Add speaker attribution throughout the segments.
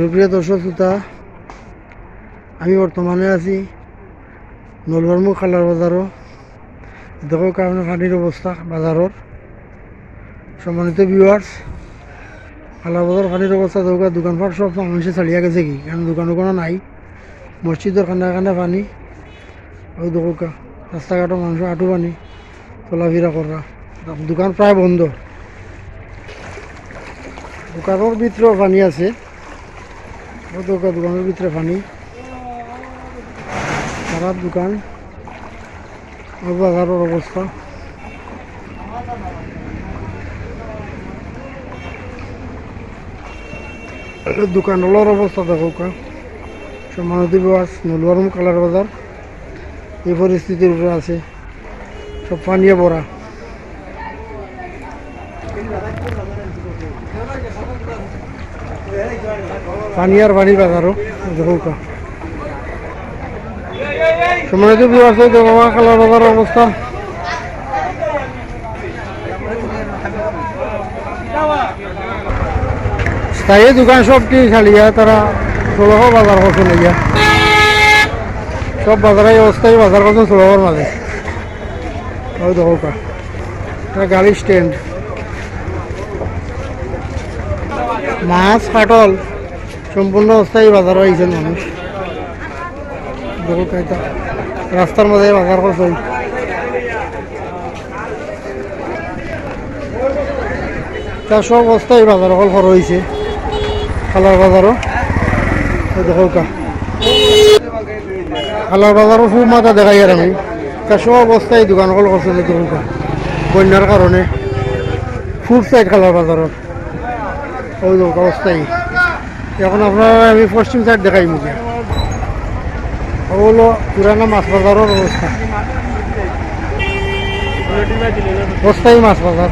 Speaker 1: সুপ্রিয় দর্শক শ্রোতা, আমি বর্তমানে আছি নলবর্মু খালার বাজারও দেখো কারণে পানির অবস্থা বাজারের সম্মানিত ভিউয়ার্স খালার বাজার পানির অবস্থা দেখো দোকানপাট সব মানুষে ছাড়িয়া গেছে কি কারণ দোকান কোনো নাই মসজিদের খান্ডা খান্ডা পানি। ওই দেখো রাস্তাঘাটও মানুষ আঁটু পানি চলাফেরা করা দোকান প্রায় বন্ধ। দোকানের ভিতরেও পানি আছে। দোকান দোকানের ভিতরে পানি। খারাপ দোকান। বাজারের অবস্থা। দোকানগুলোর অবস্থা দেখো কা। সম্মানিত বাস নলবারম কালার বাজার। এই পরিস্থিতির উপরে আছে। সব পানিয়ে ভরা। পানি আর পানি বাজারও দেখো কা সম্মানিত বিবাহ বাবা কালার বাজার অবস্থা। স্থায়ী দোকান সব কি ছাড়িয়া তারা ষোলোশো বাজার করছে লইয়া সব বাজারে অস্থায়ী বাজার করছে ষোলোশোর মাঝে। ওই দেখো কা গাড়ি স্ট্যান্ড মাছ কাটল সম্পূর্ণ অস্থায়ী বাজার হয়েছে মানুষ। রাস্তার মধ্যে বাজার করছে। তা সব অস্থায়ী বাজার অকল খর হয়েছে খালার বাজারও। দেখো খালার বাজারও খুব মাথা দেখাই আর আমি। তা সব অস্থায়ী দোকান অকল করছে দেখো বন্যার কারণে। ফুড সাইড খালার বাজারত ওই অবস্থায়। এখন আপনার আমি পশ্চিম সাইড দেখাই মুখে ওগুলো পুরানো মাছ বাজারের অবস্থা। অস্থায়ী মাছ বাজার।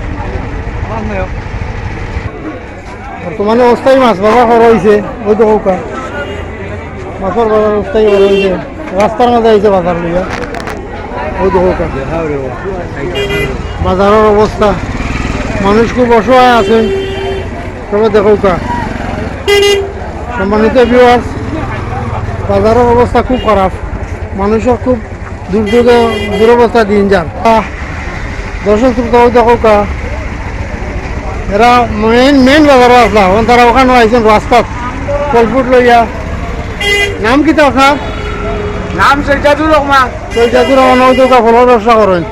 Speaker 1: বর্তমানে অস্থায়ী মাছ বাজার করা হয়েছে ওই তো কৌকা মাছের বাজার অস্থায়ী করা হয়েছে রাস্তার মাঝে আইছে বাজার লিগে ওই তো কৌকা বাজারের অবস্থা। মানুষ খুব অসহায় আছে। তবে দেখো সম্মানিত ভিউয়ার্স বাজারের অবস্থা খুব খারাপ। মানুষের খুব দুর্যোগে দুরবস্থা দিন যান। দর্শক শ্রোতাও দেখো কা। এরা মেইন মেইন বাজারও আসলা এখন তারা ওখানে আইছেন রাস্তাত। ফলফুট লইয়া। নাম কি তো আপনার
Speaker 2: নাম সৈজাদুর রহমান।
Speaker 1: চৈতাতুর রহমান ফলের ব্যবসা করেন।